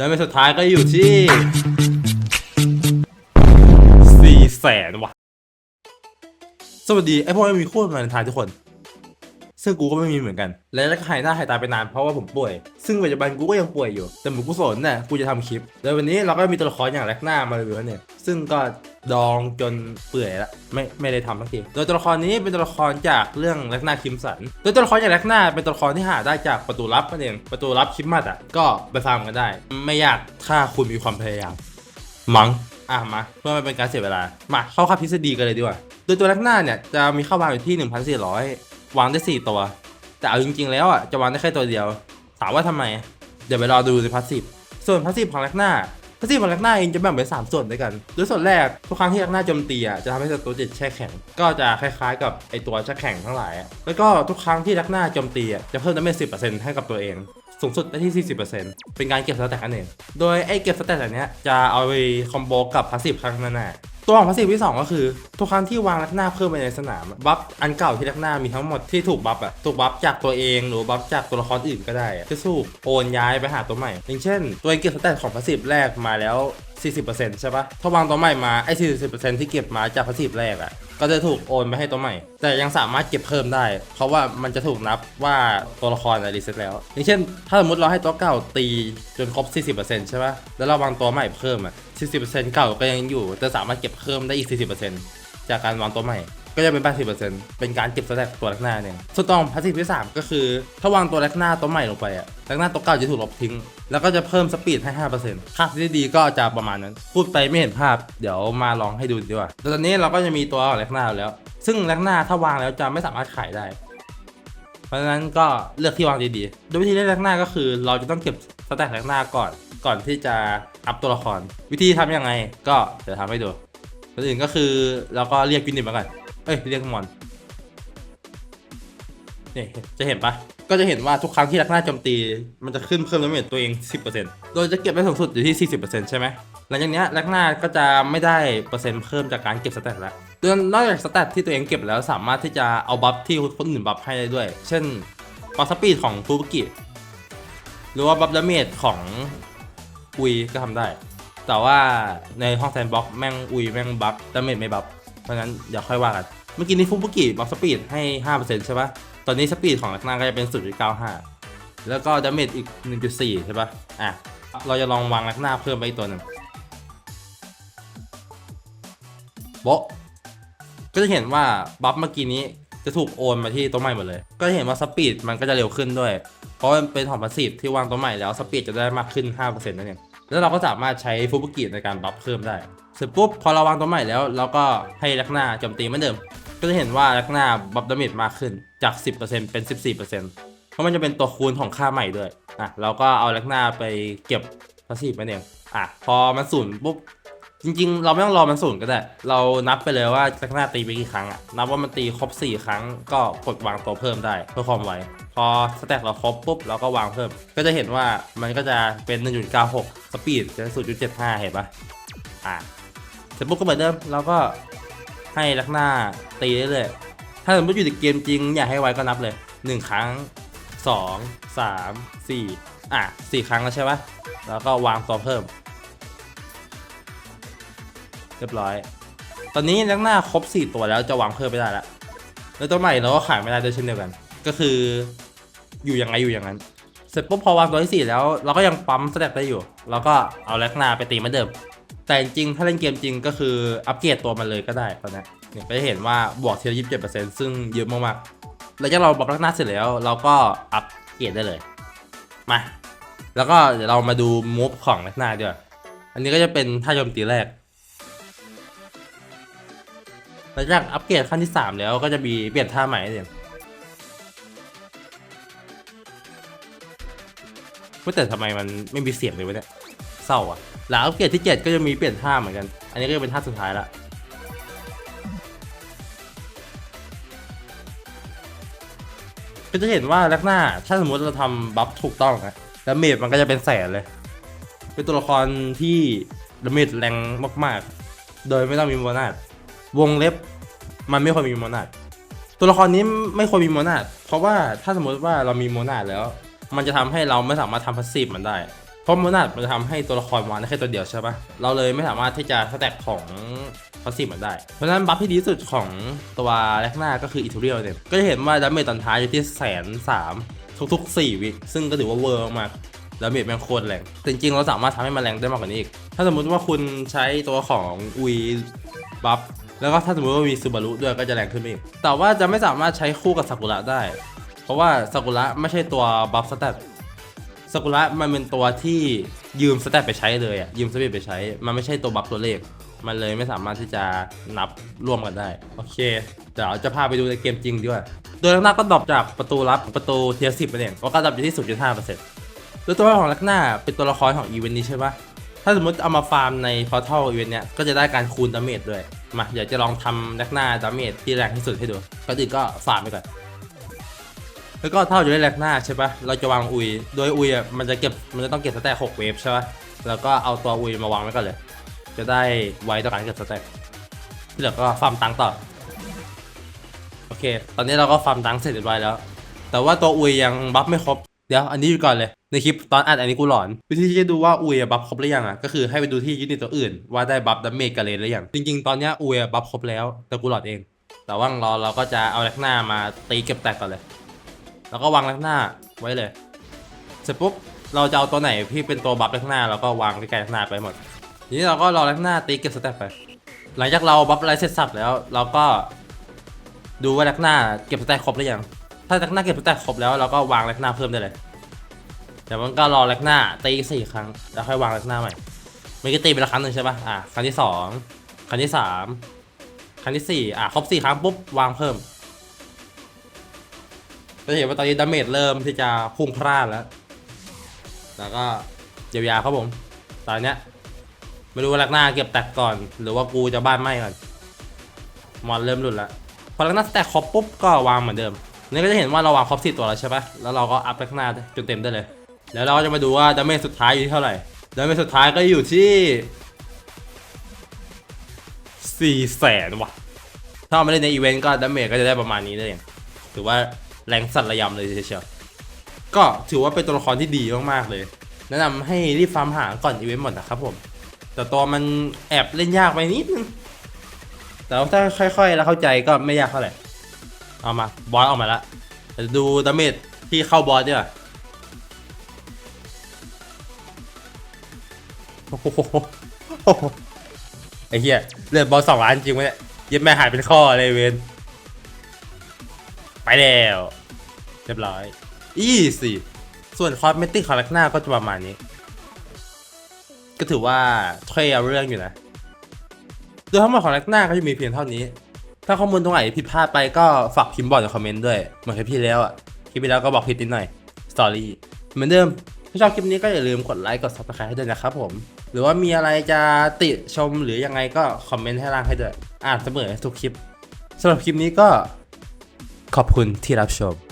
ดาเมจสุดท้ายก็อยู่ที่สี่แสนว่ะ สวัสดี ไอพวกไม่มีคู่มาในทายทุกคน ซึ่งกูก็ไม่มีเหมือนกัน และก็หายหน้าหายตาไปนานเพราะว่าผมป่วย ซึ่งปัจจุบันกูก็ยังป่วยอยู่ แต่หมูกูสนน่ะกูจะทำคลิป แล้ววันนี้เราก็มีตัวละครอย่างแรกหน้ามาเลยเนี่ย ซึ่งก็ดองจนเปื่อยละไม่ไม่ได้ทำสักทีโดยตัวละครนี้เป็นตัวละครจากเรื่องแรกหน้าคิมสันโดยตัวละครอย่างแรกหน้าเป็นตัวละครที่หาได้จากประตูลับนั่นเองประตูลับคิมมัดอะก็ไปฟาร์มกันได้ ไม่ยากถ้าคุณมีความพยายามมังอะมาเพื่อไม่เป็นการเสียเวลามาเข้าค่าทฤษฎีกันเลยดีกว่า โดยตัวแรกหน้าเนี่ยจะมีเข้าวางอยู่ที่ 1,400 วางได้ 4 ตัว แต่เอาจริงๆแล้วอะจะวางได้แค่ตัวเดียว ถามว่าทำไม เดี๋ยวไปรอดูในพาสซีฟส่วนพาสซีฟของแรกหน้าพาสซีฟของแรกหน้าเองจะแบ่งเป็น3ส่วนด้วยกันโดยส่วนแรกทุกครั้งที่แรกหน้าโจมตีอะจะทำให้ศัตรูจิตแช่แข็ง ก็จะคล้ายๆกับไอตัวแช่แข็งทั้งหลาย แล้วก็ทุกครั้งที่แรกหน้าโจมตีอะจะเพิ่มดาเมจ10%ให้กับตัวเองสูงสุดได้ที่ 40%เป็นการเก็บสแต็กนั่นเอง โดยไอ้เก็บสแต็กอันนี้จะเอาไปคอมโบกับพาสซีฟครั้งหน้า ตัวของพาสซีฟที่ 2 ก็คือ ทุกครั้งที่วางลักหน้าเพิ่มไปในสนาม บัฟอันเก่าที่ลักหน้ามีทั้งหมดที่ถูกบัฟอะถูกบัฟจากตัวเองหรือบัฟจากตัวละครอื่นก็ได้จะสู้โอนย้ายไปหาตัวใหม่ อย่างเช่น ตัวเองเก็บสแต็กของพาสซีฟแรกมาแล้ว 40%ใช่ปะถ้าวางตัวใหม่มาไอ้40%ที่เก็บมาจากพาสซีฟแรกอะก็จะถูกโอนไปให้ตัวใหม่ แต่ยังสามารถเก็บเพิ่มได้ เพราะว่ามันจะถูกนับว่าตัวละครรีเซ็ตแล้ว อย่างเช่น ถ้าสมมติเราให้ตัวเก่าตีจนครบ 40%ใช่ปะแล้วเราวางตัวใหม่เพิ่มอะ 40%เก่าก็ยังอยู่แต่สามารถเก็บเพิ่มได้อีก 40%จากการวางตัวใหม่ ก็จะเป็น 80%เป็นการเก็บสแต็กตัวแรกหน้าเนี่ยส่วนตองพาสซีฟที่3ก็คือ ถ้าวางตัวแรกหน้าตัวใหม่ลงไปอะแรกหน้าตัวเก่าจะถูกลบทิ้ง แล้วก็จะเพิ่มสปีดให้ 5%ค่าที่ดีก็จะประมาณนั้น พูดไปไม่เห็นภาพ เดี๋ยวมาลองให้ดูดีกว่าตอนนี้เราก็จะมีตัวแรกหน้าแล้ว ซึ่งแรกหน้าถ้าวางแล้วจะไม่สามารถขายได้เพราะฉะนั้นก็เลือกที่วางดีๆโดยวิธีเล่นแรกหน้าก็คือ เราจะต้องเก็บสแต็กแรกหน้าก่อน ก่อนที่จะอัพตัวละคร วิธีทำยังไง ก็เดี๋ยวทำให้ดูก่อนอื่นก็คือเราก็เรียกยูนิตมาก่อนเอ้ยเรียกมอนเนี่ยจะเห็นปะก็จะเห็นว่าทุกครั้งที่ลักหน้าโจมตี มันจะขึ้นเพิ่มดาเมจตัวเอง 10%โดยจะเก็บได้สูงสุดอยู่ที่ 40%ใช่ไหมหลังจากนี้ลักหน้าก็จะไม่ได้เปอร์เซ็นต์เพิ่มจากการเก็บสแตทแล้วโดยนอกจากสแตทที่ตัวเองเก็บแล้วสามารถที่จะเอาบัฟที่คนอื่นบัฟให้ได้ด้วย เช่นบัฟสปีดของฟูบุกิหรือว่าบัฟดาเมจของ อุยก็ทำได้ แต่ว่าในห้องแซนบ็อกแม่งอุยแม่งบัฟดาเมจไม่บัฟเพราะนั้นเดี๋ยวค่อยว่ากัน เมื่อกี้นี้ฟูบุกิบัฟสปีดให้ 5%ใช่ปะตอนนี้สปีดของลักหน้าก็จะเป็น 0.95 แล้วก็ดาเมจอีก 1.4 ใช่ปะอะ เราจะลองวางลักหน้าเพิ่มไปอีกตัวหนึ่งโบก็จะเห็นว่าบัฟเมื่อกี้นี้จะถูกโอนมาที่ตัวใหม่หมดเลย ก็จะเห็นว่าสปีดมันก็จะเร็วขึ้นด้วย เพราะมันเป็นของพาสซีฟที่วางตัวใหม่แล้วสปีดจะได้มากขึ้น 5%นั่นเอง แล้วเราก็สามารถใช้ฟูบุกิในการบัฟเพิ่มได้เสร็จปุ๊บพอเราวางตัวใหม่แล้วเราก็ให้ลักหน้าโจมตีเหมือนเดิม ก็จะเห็นว่าลักหน้าบัฟดาเมจมากขึ้นจาก 10%เป็น 14%เพราะมันจะเป็นตัวคูณของค่าใหม่ด้วยอะเราก็เอาลักหน้าไปเก็บพาสซีฟมันเองอะพอมันศูนย์ปุ๊บ จริงๆ เราไม่ต้องรอมันศูนย์ก็ได้ เรานับไปเลยว่าลักหน้าตีไปกี่ครั้งอะนับว่ามันตีครบ 4 ครั้งก็กดวางตัวเพิ่มได้เพื่อความไว พอสแต็กเราครบปุ๊บเราก็วางเพิ่ม ก็จะเห็นว่ามันก็จะเป็น 1.96 สปีดจะ0.75 เห็นปะอะเสร็จปุ๊บก็เหมือนเดิมเราก็ให้ลักหน้าตีเรื่อยถ้าสมมติอยู่ในเกมจริงอยากให้ไวก็นับเลย 1 ครั้ง 2 3 4 อะ4ครั้งแล้วใช่ปะแล้วก็วางตัวเพิ่ม เรียบร้อย ตอนนี้ลักหน้าครบ 4 ตัวแล้วจะวางเพิ่มไม่ได้ล้วแล้วตัวใหม่เราก็ขายไม่ได้ด้วยเช่นเดียวกัน ก็คือ อยู่ยังไงอยู่อย่างนั้น เสร็จปุ๊บพอวางตัวที่4แล้วเราก็ยังปั๊มสแต็กได้อยู่ เราก็เอาลักหน้าไปตีเหมือนเดิม แต่จริงถ้าเล่นเกมจริงก็คืออัปเกรดตัวมันเลยก็ได้ตอนนี้เนี่ยก็จะเห็นว่าบวกเทีละยี่สิบเจ็ดเปอร์เซ็นต์ซึ่งเยอะมากๆแล้วจากเราบล็อกลักหน้าเสร็จแล้ว เราก็อัปเกรดได้เลย มา แล้วก็เดี๋ยวเรามาดูมูฟของลักหน้าด้วย อันนี้ก็จะเป็นท่าโจมตีแรก ลังจากอัปเกรดขั้นที่ 3 แล้วก็จะมีเปลี่ยนท่าใหม่ให้เองว่าแต่ทำไมมันไม่มีเสียงเลยวะเนี่ยเศร้าอะ หลังอัปเกรดที่ 7 ก็จะมีเปลี่ยนท่าเหมือนกัน อันนี้ก็จะเป็นท่าสุดท้ายละก็จะเห็นว่าลักหน้า ถ้าสมมติเราทำบัฟถูกต้องนะแล้วเมจมันก็จะเป็นแสนเลย เป็นตัวละครที่ดาเมจแรงมาก ๆ โดยไม่ต้องมีโมนาด วงเล็บมันไม่ควรมีโมนาดตัวละครนี้ไม่ควรมีโมนาดเพราะว่าถ้าสมมติว่าเรามีโมนาดแล้ว มันจะทำให้เราไม่สามารถทำพาสซีฟมันได้ เพราะโมนาจมันจะทำให้ตัวละครวางได้แค่ตัวเดียวใช่ปะเราเลยไม่สามารถที่จะสแต็กของพาสซีฟมันได้ เพราะฉะนั้นบัฟที่ดีสุดของตัวแรกหน้าก็คืออิทูเรียลเนี่ย ก็จะเห็นว่าดาเมจตอนท้ายอยู่ที่แสนสามทุกๆ 4 วิซึ่งก็ถือว่าเวอร์มากดาเมจแม่งโคตรแรงจริงๆ เราสามารถทำให้มันแรงได้มากกว่านี้อีก ถ้าสมมุติว่าคุณใช้ตัวของอุยบัฟ แล้วก็ถ้าสมมติว่ามีซูบารุด้วยก็จะแรงขึ้นไปอีก แต่ว่าจะไม่สามารถใช้คู่กับซากุระได้ เพราะว่าซากุระไม่ใช่ตัวบัฟสแตทสกุระมันเป็นตัวที่ยืมสแตทไปใช้เลยอะ ยืมสปีดไปใช้ มันไม่ใช่ตัวบัฟตัวเลข มันเลยไม่สามารถที่จะนับร่วมกันได้ โอเค เดี๋ยวจะพาไปดูในเกมจริงดีกว่าโดยลักหน้าก็ดรอปจากประตูลับประตูเทียสิบไปเนี่ยก็กระดับอยู่ที่0.5%โดยตัวของลักหน้าเป็นตัวละครของอีเวนต์นี้ใช่ปะถ้าสมมติเอามาฟาร์มในพอร์ทัลอีเวนต์เนี้ยก็จะได้การคูณดาเมจด้วย มาเดี๋ยวจะลองทำลักหน้าดาเมจที่แรงที่สุดให้ดูก็อื่นก็ฟาร์มไปก่อนแล้วก็ถ้าเราจะได้แลกหน้าใช่ปะเราจะวางอุย โดยอุยอะมันจะเก็บมันจะต้องเก็บสแต็กหกเวฟใช่ปะแล้วก็เอาตัวอุยมาวางไว้ก่อนเลย จะได้ไวต่อการเก็บสแต็กที่เหลือก็ฟาร์มตังค์ต่อโอเค ตอนนี้เราก็ฟาร์มตังค์เสร็จเรียบร้อยแล้ว แต่ว่าตัวอุยยังบัฟไม่ครบ เดี๋ยวอันนี้ก่อนเลย ในคลิปตอนอัดอันนี้กูหลอน วิธีที่จะดูว่าอุยบัฟครบหรือยังอะก็คือให้ไปดูที่ยูนิตตัวอื่น ว่าได้บัฟดาเมจกับเลนหรือยังจริง ๆ ตอนเนี้ยอุยบัฟครบแล้วแต่กูหลอนเอง แต่ว่าเรอเราก็จะเอาแลกหน้ามาตีเก็บแตกก่อนเลย แล้วก็วางแลกหน้าไว้เลยเสร็จปุ๊บเราจะเอาตัวไหนที่เป็นตัวบัฟแลกหน้าเราก็วางใกล้ๆแลกหน้าไปหมดทีนี้เราก็รอแลกหน้าตีเก็บสแต็กไป หลังจากเราบัฟอะไรเสร็จสับแล้วเราก็ดูว่าแลกหน้าเก็บสแต็กครบหรือยังถ้าแลกหน้าเก็บสแต็กครบแล้วเราก็วางแลกหน้าเพิ่มได้เลย เดี๋ยวมันก็รอแลกหน้าตีอีกสี่ครั้งแล้วค่อยวางแลกหน้าใหม่มันก็ตีไปละครั้งหนึ่งใช่ปะอะครั้งที่สองครั้งที่สามครั้งที่สี่อะครบสี่ครั้งปุ๊บวางเพิ่มจะเห็นว่าตอนนี้ดาเมจเริ่มที่จะพุ่งพลาดแล้ว แล้วก็เยียวยาครับผม ตอนเนี้ยไม่รู้ว่าลักหน้าเก็บแตกก่อน หรือว่ากูจะบ้านไหมก่อน มอนเริ่มหลุดแล้ว พอลักหน้าแตกครบปุ๊บก็วางเหมือนเดิม นี่ก็จะเห็นว่าเราวางครบสี่ตัวแล้วใช่ปะแล้วเราก็อัพลักหน้าจนเต็มได้เลย แล้วเราก็จะมาดูว่าดาเมจสุดท้ายอยู่ที่เท่าไหร่ดาเมจสุดท้ายก็อยู่ที่สี่แสนว่ะ ถ้าเอามาเล่นในอีเวนต์ก็ดาเมจก็จะได้ประมาณนี้ได้เองถือว่าแรงสั่นระยำเลยเชียวก็ถือว่าเป็นตัวละครที่ดีมากๆเลย แนะนำให้รีบฟาร์มหาก่อนอีเวนต์หมดนะครับผม แต่ตัวมันแอบเล่นยากไปนิดนึง แต่ว่าถ้าค่อยๆ แล้วเข้าใจก็ไม่ยากเท่าไหร่ เอามาบอสออกมาแล้วดูดาเมจที่เข้าบอสดีกว่า โอ้โหไอ้เหี้ยเลือดบอสสองล้านจริงไหมเนี่ยเย็บแม่หายเป็นข้อเลยเวนไปแล้วเรียบร้อยอีสิส่วนคอสเมติกของลักหน้าก็จะประมาณนี้ ก็ถือว่าเท่เอาเรื่องอยู่นะโดยทั้งหมดของลักหน้าก็จะมีเพียงเท่านี้ ถ้าข้อมูลตรงไหนผิดพลาดไปก็ฝากพิมพ์บอกในคอมเมนต์ด้วย เหมือนคลิปที่แล้วอะคลิปที่แล้วก็บอกผิดนิดหน่อยสตอรี่เหมือนเดิมถ้าชอบคลิปนี้ก็อย่าลืมกดไลค์กด subscribe ให้ด้วยนะครับผม หรือว่ามีอะไรจะติชมหรือยังไงก็คอมเมนต์ให้ล่างให้ด้วยอ่านเสมอทุกคลิปสำหรับคลิปนี้ก็ขอบคุณที่รับชม